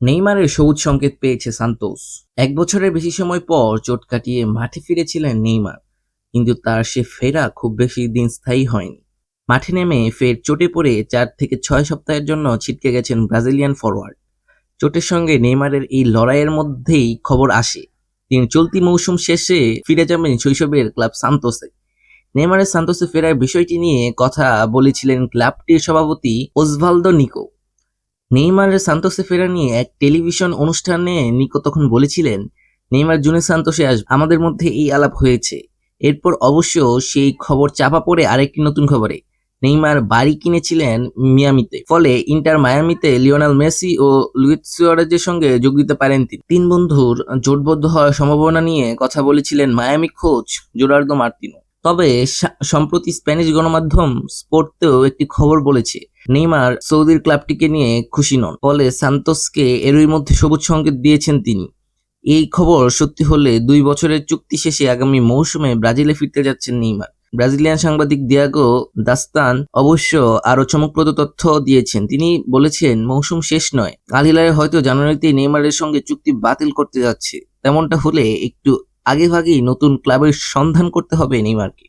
নেইমারের সবুজ সংকেত পেয়েছে সান্তোস। এক বছরের বেশি সময় পর চোট কাটিয়ে মাঠে ফিরেছিলেন নেইমার, কিন্তু তার সে ফেরা খুব বেশি দিন স্থায়ী হয়নি। মাঠে নেমে ফের চোটে পড়ে চার থেকে ছয় সপ্তাহের জন্য ছিটকে গেছেন ব্রাজিলিয়ান ফরওয়ার্ড চোটের সঙ্গে নেইমারের এই লড়াইয়ের মধ্যেই খবর আসে। তিনি চলতি মৌসুম শেষে ফিরে যাবেন শৈশবের ক্লাব সান্তোসে। নেইমারের সান্তোসে ফেরার বিষয়টি নিয়ে কথা বলেছিলেন ক্লাবটির সভাপতি ওসভালদো নিকো। নেইমারের সান্তোসে ফেরা নিয়ে এক টেলিভিশন অনুষ্ঠানে নিকো তখন বলেছিলেন, নেইমার জুনে সান্তোসে আসবে আমাদের মধ্যে এই আলাপ হয়েছে। এরপর অবশ্য সেই খবর চাপা পড়ে আরেকটি নতুন খবরে। নেইমার বাড়ি কিনেছিলেন মিয়ামিতে। ফলে ইন্টার মায়ামিতে লিওনাল মেসি ও লুইস সুয়ারেজের সঙ্গে যোগ দিতে পারেন তিনি। তিন বন্ধুর জোটবদ্ধ হওয়ার সম্ভাবনা নিয়ে কথা বলেছিলেন মায়ামি কোচ জোরার্দো মার্তিনো। তবে সম্প্রতি স্প্যানিশ গণমাধ্যম স্পোর্টেও একটি খবর বলেছে, নেইমার সৌদির ক্লাবটিকে নিয়ে খুশি নন। ফলে সান্তোসকে এরই মধ্যে সবুজ সংকেত দিয়েছেন তিনি। এই খবর সত্যি হলে দুই বছরের চুক্তি শেষে আগামী মৌসুমে ব্রাজিলে ফিরতে যাচ্ছেন নেইমার। ব্রাজিলিয়ান সাংবাদিক দিয়াগো দাস্তান অবশ্য আরও চমকপ্রদ তথ্য দিয়েছেন। তিনি বলেছেন, মৌসুম শেষ নয়। হিলাল হয়তো জানুয়ারিতে নেইমারের সঙ্গে চুক্তি বাতিল করতে যাচ্ছে। তেমনটা হলে একটু আগেভাগেই নতুন ক্লাবের সন্ধান করতে হবে নেইমারকে।